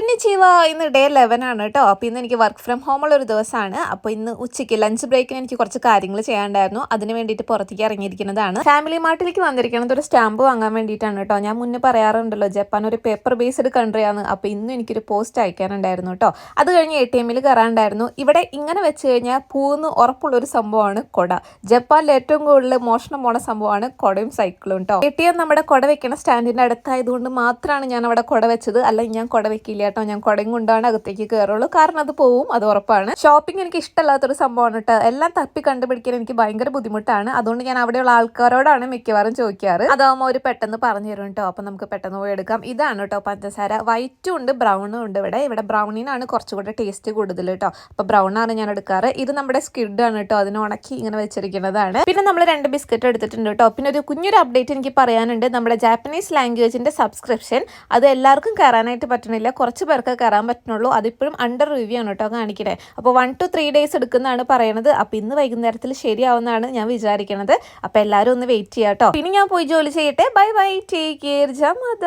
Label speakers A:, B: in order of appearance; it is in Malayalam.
A: കൊന്നിച്ചീവ ഇന്ന് ഡേ ലെവൻ ആണ് കേട്ടോ. അപ്പോൾ ഇന്ന് എനിക്ക് വർക്ക് ഫ്രം ഹോം ഉള്ള ഒരു ദിവസമാണ്. അപ്പോൾ ഇന്ന് ഉച്ചയ്ക്ക് ലഞ്ച് ബ്രേക്കിന് എനിക്ക് കുറച്ച് കാര്യങ്ങൾ ചെയ്യാണ്ടായിരുന്നു അതിന് വേണ്ടിയിട്ട് പുറത്തേക്ക് ഇറങ്ങിയിരിക്കുന്നതാണ്. ഫാമിലി മാർട്ടിലേക്ക് വന്നിരിക്കുന്നത് ഒരു സ്റ്റാമ്പ് വാങ്ങാൻ വേണ്ടിയിട്ടാണ് കേട്ടോ. ഞാൻ മുന്നേ പറയാറുണ്ടല്ലോ ജപ്പാൻ ഒരു പേപ്പർ ബേസ്ഡ് കൺട്രി കൺട്രിയാണ് അപ്പോൾ ഇന്നും എനിക്കൊരു പോസ്റ്റ് അയക്കാനുണ്ടായിരുന്നു കേട്ടോ. അത് കഴിഞ്ഞ് എ ടി എമ്മിൽ കയറാണ്ടായിരുന്നു ഇവിടെ ഇങ്ങനെ വെച്ച് കഴിഞ്ഞാൽ പൂന്ന് ഉറപ്പുള്ളൊരു സംഭവമാണ് കൊട. ജപ്പാനിൽ ഏറ്റവും കൂടുതൽ മോഷണം പോണ സംഭവമാണ് കൊടയും സൈക്കിളും കേട്ടോ. എ ടി എം നമ്മുടെ കൊട വെക്കണ സ്റ്റാൻഡിന്റെ അടുത്തായതുകൊണ്ട് മാത്രമാണ് ഞാൻ അവിടെ കൊട വെച്ചത്. അല്ലെങ്കിൽ ഞാൻ കൊട വെക്കില്ല കേട്ടോ ഞാൻ കുടയും കൊണ്ടാണ് അകത്തേക്ക് കയറുള്ളൂ കാരണം അത് പോവും അത് ഉറപ്പാണ്. ഷോപ്പിംഗ് എനിക്ക് ഇഷ്ടമല്ലാത്തൊരു സംഭവമാണ് കേട്ടോ. എല്ലാം തപ്പി കണ്ടുപിടിക്കാൻ എനിക്ക് ഭയങ്കര ബുദ്ധിമുട്ടാണ്. അതുകൊണ്ട് ഞാൻ അവിടെയുള്ള ആൾക്കാരോടാണ് മിക്കവാറും ചോദിക്കാറ്. അതാവുമ്പോൾ അവർ പെട്ടെന്ന് പറഞ്ഞു തരും കേട്ടോ. അപ്പം നമുക്ക് പെട്ടെന്ന് പോയി എടുക്കാം. ഇതാണ് കേട്ടോ പഞ്ചസാര. വൈറ്റും ഉണ്ട് ബ്രൗണും ഉണ്ട് ഇവിടെ. ഇവിടെ ബ്രൗണിനാണ് കുറച്ചുകൂടെ ടേസ്റ്റ് കൂടുതൽ കേട്ടോ. അപ്പോൾ ബ്രൗണാണ് ഞാൻ എടുക്കാറ്. ഇത് നമ്മുടെ സ്കിഡ് ആണ് കേട്ടോ. അതിന് ഉണക്കി ഇങ്ങനെ വെച്ചിരിക്കുന്നതാണ്. പിന്നെ നമ്മൾ രണ്ട് ബിസ്ക്കറ്റ് എടുത്തിട്ടുണ്ട് കേട്ടോ. പിന്നെ ഒരു കുഞ്ഞൊരു അപ്ഡേറ്റ് എനിക്ക് പറയാനുണ്ട്. നമ്മുടെ ജാപ്പനീസ് ലാംഗ്വേജിന്റെ സബ്സ്ക്രിപ്ഷൻ അത് എല്ലാവർക്കും കയറാനായിട്ട് പറ്റണില്ല. കുറച്ച് പേർക്ക് കയറാൻ പറ്റുന്നുള്ളൂ. അതിപ്പോഴും അണ്ടർ റിവ്യൂ ആണ് കേട്ടോ കാണിക്കണേ. അപ്പോൾ വൺ ടു ത്രീ ഡേയ്സ് എടുക്കുന്നതാണ് പറയണത്. അപ്പോൾ ഇന്ന് വൈകുന്നേരത്തിൽ ശരിയാവുന്നതാണ് ഞാൻ വിചാരിക്കണത്. അപ്പോൾ എല്ലാവരും ഒന്ന് വെയിറ്റ് ചെയ്യാം കേട്ടോ. ഇനി ഞാൻ പോയി ജോലി ചെയ്യട്ടെ. Bye bye take care ജമദ